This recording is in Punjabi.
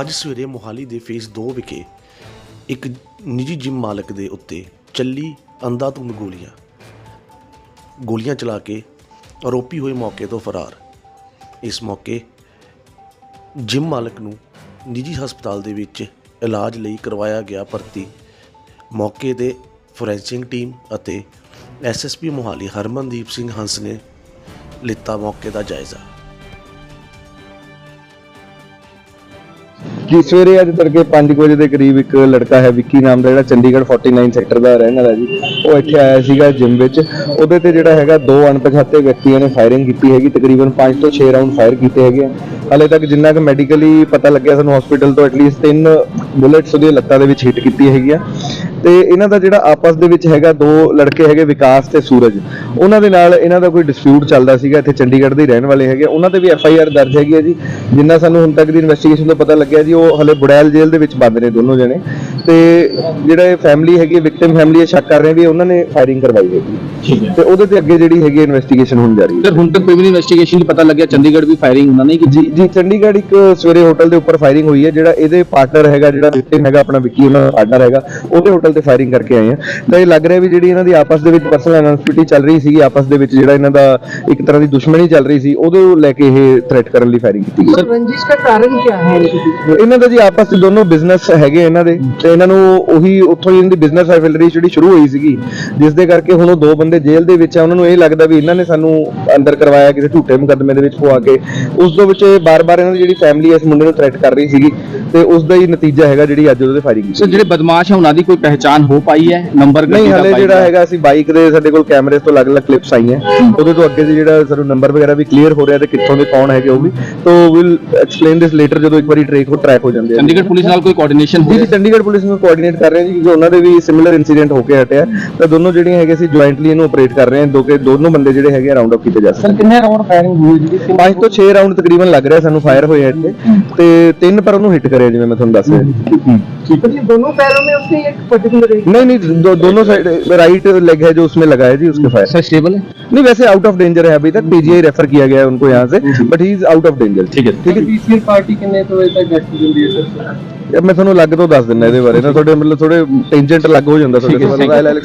ਅੱਜ ਸਵੇਰੇ ਮੋਹਾਲੀ ਦੇ ਫੇਸ 2 ਵਿਖੇ ਇੱਕ ਨਿੱਜੀ ਜਿਮ ਮਾਲਕ ਦੇ ਉੱਤੇ ਚੱਲੀ ਅੰਧਾਧੁੰਦ ਗੋਲੀਆਂ। ਗੋਲੀਆਂ ਚਲਾ ਕੇ ਆਰੋਪੀ ਹੋਏ ਮੌਕੇ ਤੋਂ ਫਰਾਰ। ਇਸ ਮੌਕੇ ਜਿਮ ਮਾਲਕ ਨੂੰ ਨਿੱਜੀ ਹਸਪਤਾਲ ਦੇ ਵਿੱਚ ਇਲਾਜ ਲਈ ਕਰਵਾਇਆ ਗਿਆ ਭਰਤੀ। ਮੌਕੇ ਤੇ ਫੋਰੈਂਸਿਕ ਟੀਮ ਅਤੇ ਐਸਐਸਪੀ ਮੋਹਾਲੀ ਹਰਮਨਦੀਪ ਸਿੰਘ ਹੰਸ ਨੇ ਲਿੱਤਾ ਮੌਕੇ ਦਾ ਜਾਇਜ਼ਾ। ਜੀ, ਸਵੇਰੇ ਅੱਜ ਤੜਕੇ 5 ਵਜੇ ਦੇ ਕਰੀਬ ਇੱਕ ਲੜਕਾ ਹੈ, ਵਿੱਕੀ ਨਾਮ ਦਾ ਜਿਹੜਾ ਚੰਡੀਗੜ੍ਹ 49 ਸੈਕਟਰ ਦਾ ਰਹਿਣ ਵਾਲਾ ਜੀ। ਉਹ ਇੱਥੇ ਆਇਆ ਸੀਗਾ ਜਿਮ ਵਿੱਚ। ਉਹਦੇ ਤੇ ਜਿਹੜਾ ਹੈਗਾ ਦੋ ਅਣਪਛਾਤੇ ਵਿਅਕਤੀਆਂ ਨੇ ਫਾਇਰਿੰਗ ਕੀਤੀ ਹੈਗੀ, ਤਕਰੀਬਨ 5 ਤੋਂ 6 ਰਾਉਂਡ ਫਾਇਰ ਕੀਤੇ ਹੈਗੇ ਆ। ਹਾਲੇ ਤੱਕ ਜਿੰਨਾ ਕਿ ਮੈਡੀਕਲੀ ਪਤਾ ਲੱਗਿਆ, ਸਾਨੂੰ ਹਸਪੀਟਲ ਤੋਂ ਐਟਲੀਸਟ ਤਿੰਨ ਬੁਲੇਟਸ ਉਹਦੀਆਂ ਲੱਤਾਂ ਦੇ ਵਿੱਚ ਹਿੱਟ ਕੀਤੀ ਹੈਗੀ ਆ। ਤੇ ਇਹਨਾਂ ਦਾ ਜਿਹੜਾ ਆਪਸ ਦੇ ਵਿੱਚ ਹੈਗਾ ਦੋ ਲੜਕੇ ਹੈਗੇ ਵਿਕਾਸ ਤੇ ਸੂਰਜ ਉਹਨਾਂ ਦੇ ਨਾਲ ਇਹਨਾਂ ਦਾ ਕੋਈ ਡਿਸਪਿਊਟ ਚੱਲਦਾ ਸੀਗਾ ਇੱਥੇ ਚੰਡੀਗੜ੍ਹ ਦੇ ਰਹਿਣ ਵਾਲੇ ਹੈਗੇ ਉਹਨਾਂ ਤੇ ਵੀ ਐਫ ਆਈ ਆਰ ਦਰਜ ਹੈਗੀ ਹੈ ਜੀ ਜਿੰਨਾ ਸਾਨੂੰ ਹੁਣ ਤੱਕ ਦੀ ਇਨਵੈਸਟੀਗੇਸ਼ਨ ਤੋਂ ਪਤਾ ਲੱਗਿਆ ਜੀ ਉਹ ਹਲੇ ਬੁੜੈਲ ਜੇਲ੍ਹ ਦੇ ਵਿੱਚ ਬੰਦ ਨੇ ਦੋਨੋਂ ਜਣੇ ਤੇ ਜਿਹੜਾ ਇਹ ਫੈਮਿਲੀ ਹੈਗੀ ਵਿਕਟਿਮ ਫੈਮਿਲੀ ਇਹ ਸ਼ੱਕ ਕਰ ਰਹੇ ਵੀ ਉਹਨਾਂ ਨੇ ਫਾਇਰਿੰਗ ਕਰਵਾਈ ਹੈਗੀ ਠੀਕ ਹੈ। ਤੇ ਉਹਦੇ ਤੇ ਅੱਗੇ ਜਿਹੜੀ ਹੈਗੀ ਇਨਵੈਸਟੀਗੇਸ਼ਨ ਹੋਣ ਜਾ ਰਹੀ ਹੈ। ਸਰ ਹੁਣ ਤੱਕ ਕੋਈ ਵੀ ਇਨਵੈਸਟੀਗੇਸ਼ਨ ਨਹੀਂ ਪਤਾ ਲੱਗਿਆ ਚੰਡੀਗੜ੍ਹ ਵੀ ਫਾਇਰਿੰਗ ਉਹਨਾਂ ਨੇ ਕੀਤੀ? ਜੀ ਜੀ ਚੰਡੀਗੜ੍ਹ ਇੱਕ ਸਵੇਰੇ ਹੋਟਲ ਦੇ ਉੱਪਰ ਫਾਇਰਿੰਗ ਹੋਈ ਹੈ ਜਿਹੜਾ ਇਹਦੇ ਪਾਰਟਨਰ ਹੈਗਾ ਜਿਹੜਾ ਵਿਕਟਿਮ ਹੈਗਾ ਆਪਣਾ ਵਿੱਕੀ ਉਹਨਾਂ ਦਾ ਪਾਰਟਨਰ ਹੈਗਾ ਉਹਦੇ ਹੋਟਲ ਵਹੀਕਲ ਤੇ ਫਾਇਰਿੰਗ ਕਰਕੇ ਆਏ ਆ। ਤਾਂ ਇਹ ਲੱਗ ਰਿਹਾ ਵੀ ਜਿਹੜੀ ਇਹਨਾਂ ਦੀ ਆਪਸ ਦੇ ਵਿੱਚ ਪਰਸਨਲ ਅਨਸਪਿਟੀ ਚੱਲ ਰਹੀ ਸੀਗੀ ਆਪਸ ਦੇ ਵਿੱਚ ਜਿਹੜਾ ਇਹਨਾਂ ਦਾ ਇੱਕ ਤਰ੍ਹਾਂ ਦੀ ਦੁਸ਼ਮਣੀ ਚੱਲ ਰਹੀ ਸੀ ਉਹਦੇ ਲੈ ਕੇ ਇਹ ਥ੍ਰੈਟ ਕਰਨ ਲਈ ਫਾਇਰਿੰਗ ਕੀਤੀ ਗਈ। ਰੰਜਿਸ਼ ਦਾ ਕਾਰਨ ਕੀ ਹੈ ਇਹਨਾਂ ਦਾ ਜੀ ਆਪਸ ਦੇ ਦੋਨੋਂ ਬਿਜ਼ਨਸ ਹੈਗੇ ਇਹਨਾਂ ਦੇ ਤੇ ਇਹਨਾਂ ਨੂੰ ਉਹੀ ਉੱਥੋਂ ਹੀ ਇਹਨਾਂ ਦੀ ਬਿਜ਼ਨਸ ਰਾਈਵਲਰੀ ਜਿਹੜੀ ਸ਼ੁਰੂ ਹੋਈ ਸੀਗੀ ਜਿਸ ਦੇ ਕਰਕੇ ਹੁਣ ਉਹ ਦੋ ਬੰਦੇ ਜੇਲ੍ਹ ਦੇ ਵਿੱਚ ਆ ਉਹਨਾਂ ਨੂੰ ਇਹ ਲੱਗਦਾ ਵੀ ਇਹਨਾਂ ਨੇ ਸਾਨੂੰ ਅੰਦਰ ਕਰਵਾਇਆ ਕਿਸੇ ਝੂਠੇ ਮੁਕੱਦਮੇ ਦੇ ਵਿੱਚ ਪਵਾ ਕੇ। ਉਸ ਦੇ ਵਿੱਚ ਬਾਰ-ਬਾਰ ਇਹਨਾਂ ਦੀ ਜਿਹੜੀ ਫੈਮਿਲੀ ਇਸ ਮੁੰਡੇ ਨੂੰ ਥ੍ਰੈਟ ਕਰ ਰਹੀ ਸੀਗੀ ਤੇ ਉਸ ਦਾ ਹੀ ਨਤੀਜਾ ਹੈਗਾ ਜਿਹੜੀ ਅੱਜ ਉਹਦੇ ਫਾਇਰਿੰਗ ਸੋ ਜਿਹੜੇ ਬਦਮਾਸ਼ ਹੈ ਉਹਨਾਂ ਦੀ ਕੋਈ ਪਹਿਚਾਣ ਪਛਾਣ ਹੋ ਪਾਈ ਹੈ ਨੰਬਰ ਨਹੀਂ ਹਲੇ ਜਿਹੜਾ ਹੈਗਾ ਅਸੀਂ ਬਾਈਕ ਦੇ ਸਾਡੇ ਕੋਲ ਕੈਮਰੇਸ ਤੋਂ ਅਲੱਗ-ਅਲੱਗ ਕਲਿੱਪਸ ਆਈਆਂ। ਉਹਦੇ ਤੋਂ ਅੱਗੇ ਦੀ ਜਿਹੜਾ ਸਾਨੂੰ ਨੰਬਰ ਵਗੈਰਾ ਵੀ ਕਲੀਅਰ ਹੋ ਰਿਹਾ ਤੇ ਕਿੱਥੋਂ ਦੇ ਕੌਣ ਹੈਗੇ ਉਹ ਵੀ। ਤੋ ਵਿਲ ਐਕਸਪਲੇਨ ਦਿਸ ਲੇਟਰ ਜਦੋਂ ਇੱਕ ਵਾਰੀ ਟ੍ਰੈਕ ਹੋ ਟਰੈਕ ਹੋ ਜਾਂਦੇ ਆ। ਚੰਡੀਗੜ੍ਹ ਪੁਲਿਸ ਨਾਲ ਕੋਈ ਕੋਆਰਡੀਨੇਸ਼ਨ ਜੀ ਹੋਈ ਜੀ ਚੰਡੀਗੜ੍ਹ ਪੁਲਿਸ ਨੂੰ ਕੋਆਰਡੀਨੇਟ ਕਰ ਰਹੇ ਹਾਂ ਜੀ ਕਿਉਂਕਿ ਉਹਨਾਂ ਦੇ ਵੀ ਸਿਮਿਲਰ ਇਨਸੀਡੈਂਟ ਹੋ ਕੇ ਹਟਿਆ। ਤਾਂ ਦੋਨੋਂ ਜਿਹੜੀਆਂ ਹੈਗੇ ਸੀ ਜੁਆਇੰਟਲੀ ਇਹਨੂੰ ਆਪਰੇਟ ਕਰ ਰਹੇ ਹਾਂ ਦੋ ਕੇ ਦੋਨੋਂ ਬੰਦੇ ਜਿਹੜੇ ਹੈਗੇ ਰਾਉਂਡ ਅਪ ਕੀਤੇ ਜਾ ਸਕਦੇ ਸਰ ਕਿੰਨੇ ਰਾਉਂਡ ਫਾਇਰਿੰਗ ਹੋਈ ਜੀ ਪੰਜ ਤੋਂ ਛੇ ਰਾਉਂਡ ਤਕਰੀਬਨ ਲੱਗ ਰਿਹਾ ਸਾਨੂੰ ਫਾਇਰ ਹੋਏ ਇੱਥੇ। ਤੇ ਤਿੰਨ ਪਰ ਉਹਨੂੰ ਹਿੱਟ ਕਰਿਆ ਜਿਵੇਂ ਮੈਂ ਤੁਹਾਨੂੰ ਦੱਸ ਰਿਹਾ। ਸੀ तो ये दोनों पैरों में उसने एक पर्टिकुलर एक नहीं नहीं दो, दोनों साइड राइट लेग है जो उसमें लगा है जी उसके फायर सर स्टेबल है नहीं वैसे आउट ऑफ डेंजर है अभी तक पीजीआई रेफर किया गया है उनको यहाँ से but he is out of danger ठीक है ठीक है बीसीआर पार्टी कितने तो वजह तक एक्सीडेंट दिए सर ਇਹ ਮੈਂ ਤੁਹਾਨੂੰ ਲੱਗ ਤੋਂ ਦੱਸ ਦਿੰਦਾ ਇਹਦੇ ਬਾਰੇ ਨਾ ਤੁਹਾਡੇ ਮਤਲਬ ਥੋੜੇ ਟੈਂਜੈਂਟ ਲੱਗ ਹੋ ਜਾਂਦਾ ਠੀਕ ਹੈ, ਤੁਹਾਡੇ ਠੀਕ ਹੈ। ਵੱਲ